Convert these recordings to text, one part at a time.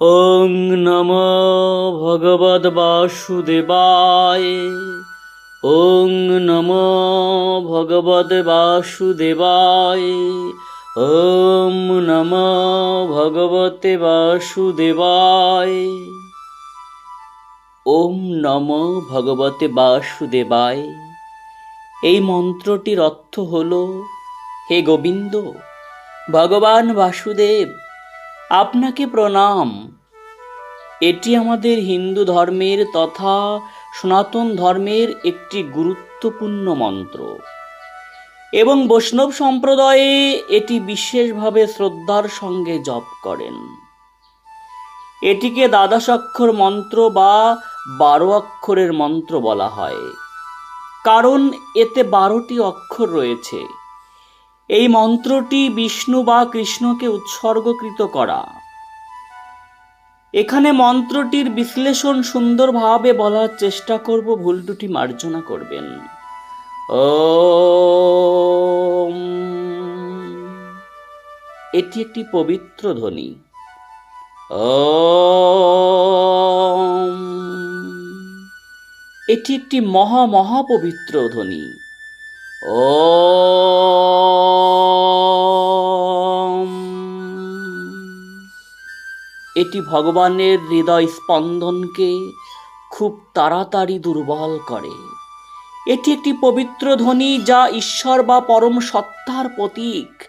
ওং নম ভগবদ বাসুদেবায়। ওং নম ভগবদ বাসুদেবায়। ওম নম ভগবতে বাসুদেবায়। ওম নম ভগবতে বাসুদেবায়। এই মন্ত্রটির অর্থ হল, হে গোবিন্দ, ভগবান বাসুদেব আপনাকে প্রণাম। এটি আমাদের হিন্দু ধর্মের তথা সনাতন ধর্মের একটি গুরুত্বপূর্ণ মন্ত্র। এবং বৈষ্ণব সম্প্রদায়ে এটি বিশেষভাবে শ্রদ্ধার সঙ্গে জপ করেন। এটিকে দ্বাদশাক্ষর মন্ত্র বা বারো অক্ষরের মন্ত্র বলা হয়। কারণ এতে বারোটি অক্ষর রয়েছে। এই মন্ত্রটি বিষ্ণু বা কৃষ্ণকে উৎসর্গকৃত করা। এখানে মন্ত্রটির বিশ্লেষণ সুন্দরভাবে বলার চেষ্টা করব, ভুল দুটি মার্জনা করবেন। ওম। এটি একটি পবিত্র ধ্বনি। ওম। এটি একটি মহা মহা পবিত্র ধ্বনি। এটি ভগবানের হৃদয় স্পন্দনকে খুব তাড়াতাড়ি দুর্বল করে। এটি একটি পবিত্র ধ্বনি যা ঈশ্বর বা পরম সত্তার প্রতীক।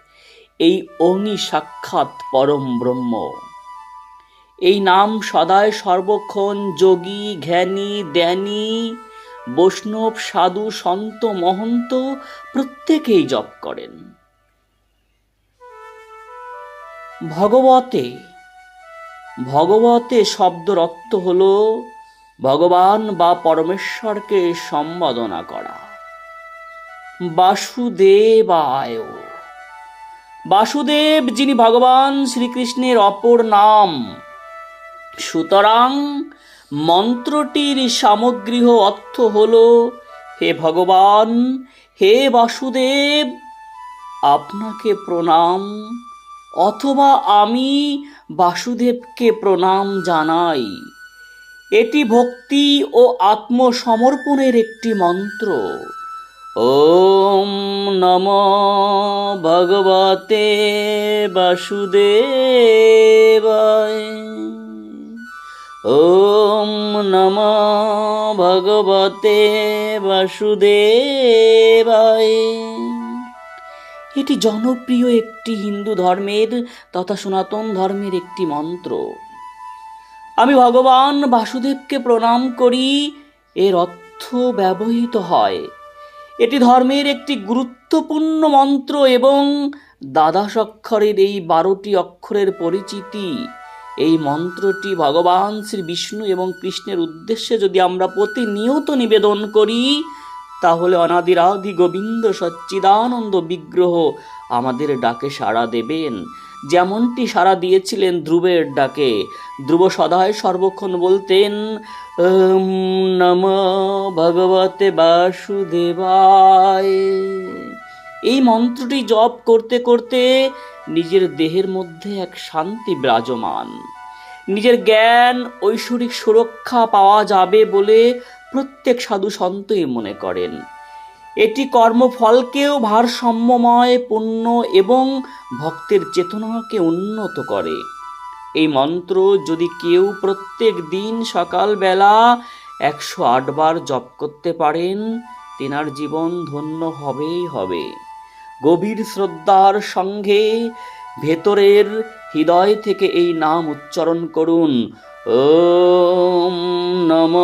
এই অগ্নি সাক্ষাৎ পরম ব্রহ্ম। এই নাম সদায় সর্বক্ষণ যোগী, জ্ঞানী জ্ঞানী বৈষ্ণব সাধু সন্ত মহন্ত প্রত্যেকেই জপ করেন। ভগবতে ভগবতে শব্দর অর্থ হল, ভগবান বা পরমেশ্বরকে সম্বোধনা করা। বাসুদেবায়, বাসুদেব যিনি ভগবান শ্রীকৃষ্ণের অপর নাম, সুতরাং মন্ত্রটির সামগ্রিক অর্থ হল, হে ভগবান, হে বাসুদেব, আপনাকে প্রণাম, অথবা আমি বাসুদেবকে প্রণাম জানাই। এটি ভক্তি ও আত্মসমর্পণের একটি মন্ত্র। ওম নম ভগবতে বাসুদেবায়। ওম নম ভগবতে বাসুদেবায় এটি জনপ্রিয় একটি হিন্দু ধর্মের তথা সনাতন ধর্মের একটি মন্ত্র। আমি ভগবান বাসুদেবকে প্রণাম করি, এর অর্থ ব্যবহৃত হয়। এটি ধর্মের একটি গুরুত্বপূর্ণ মন্ত্র এবং দ্বাদশ অক্ষরের এই বারোটি অক্ষরের পরিচিতি। এই মন্ত্রটি ভগবান শ্রী বিষ্ণু এবং কৃষ্ণের উদ্দেশ্যে যদি আমরা প্রতিনিয়ত নিবেদন করি, তাহলে অনাদিরাধি গোবিন্দ সচ্চিদানন্দ বিগ্রহ আমাদের ডাকে সাড়া দেবেন। যেমনটি সাড়া দিয়েছিলেন ধ্রুবের ডাকে। ধ্রুব সদায় সর্বক্ষণ বলতেন নম ভগবতে বাসুদেবায়। এই মন্ত্রটি জপ করতে করতে নিজের দেহের মধ্যে এক শান্তি বিরাজমান। নিজের জ্ঞান, ঐশ্বরিক সুরক্ষা পাওয়া যাবে বলে প্রত্যেক সাধু সন্তই মনে করেন। এটি কর্মফলকেও ভারসাম্যময় পূর্ণ এবং ভক্তের চেতনাকে উন্নত করে। এই মন্ত্র যদি কেউ প্রত্যেক দিন সকালবেলা একশো আটবার জপ করতে পারেন, তেনার জীবন ধন্য হবেই হবে। গভীর শ্রদ্ধার সঙ্গে ভেতরের হৃদয় থেকে এই নাম উচ্চারণ করুন। ওম নম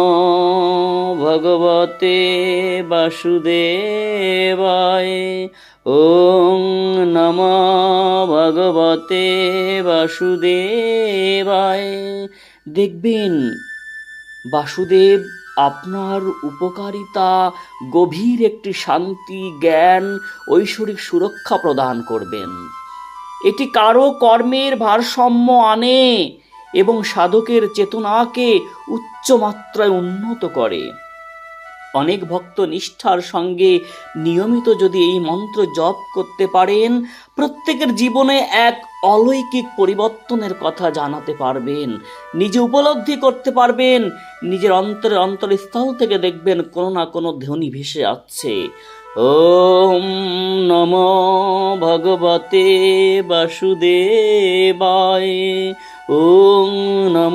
ভগবতে বাসুদেবায়। ওম নম ভগবতে বাসুদেবায়। দেখবেন বাসুদেব আপনার উপকারিতা, গভীর একটি শান্তি, জ্ঞান, ঐশ্বরিক সুরক্ষা প্রদান করবেন। এটি কারও কর্মের ভারসাম্য আনে এবং সাধকের চেতনাকে উচ্চমাত্রায় উন্নত করে। অনেক ভক্ত নিষ্ঠার সঙ্গে নিয়মিত যদি এই মন্ত্র জপ করতে পারেন, প্রত্যেকের জীবনে এক অলৌকিক পরিবর্তনের কথা জানাতে পারবেন। নিজে উপলব্ধি করতে পারবেন, নিজের অন্তরের অন্তরস্থল থেকে দেখবেন কোনো না কোনো ধ্বনি ভেসে আসছে। ওম নম ভগবতে বাসুদেবায় ওম নম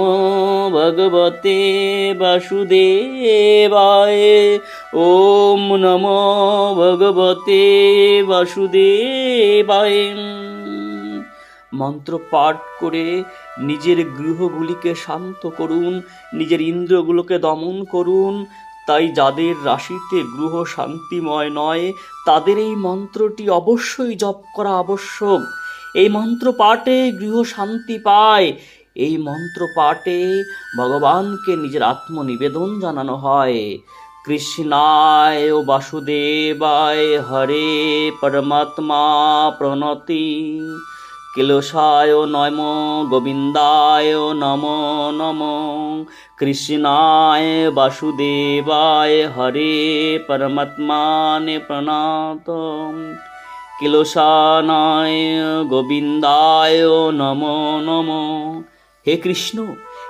ভগবতে বাসুদেবায়। ওম নম ভগবতে বাসুদেবায়। মন্ত্র পাঠ করে নিজের গৃহগুলিকে শান্ত করুন, নিজের ইন্দ্রগুলোকে দমন করুন। তাই যাদের রাশিতে গ্রহ শান্তিময় নয়, তাদের এই মন্ত্রটি অবশ্যই জপ করা আবশ্যক। এই মন্ত্র পাঠে গৃহ শান্তি পায়। এই মন্ত্র পাঠে ভগবানকে নিজের আত্মনিবেদন জানানো হয়। কৃষ্ণায় বাসুদেবায় হরে পরমাত্মা প্রণতি। কিলসায় নম গোবিন্দায় নম নম। কৃষ্ণায় বাসুদেবায় হরে পরমাত্মানে প্রণাত কিলসানায় গোবিন্দায় নম নম। হে কৃষ্ণ,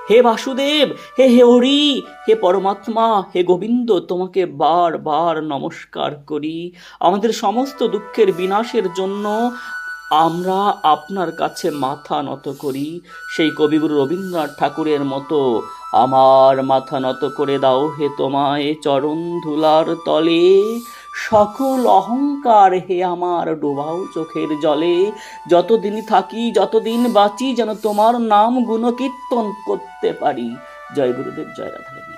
হে বাসুদেব, হে হে হরি, হে পরমাত্মা, হে গোবিন্দ, তোমাকে বার বার নমস্কার করি। আমাদের সমস্ত দুঃখের বিনাশের জন্য আমরা আপনার কাছে মাথা নত করি। সেই কবিগুরু রবীন্দ্রনাথ ঠাকুরের মতো আমার মাথা নত করে দাও হে তোমায় চরণ ধুলার তলে। সকল অহংকার হে আমার, ডোবাও চোখের জলে। যতদিন থাকি, যতদিন বাঁচি, যেন তোমার নাম গুণকীর্তন করতে পারি। জয় গুরুদেব, জয় রাধারানী।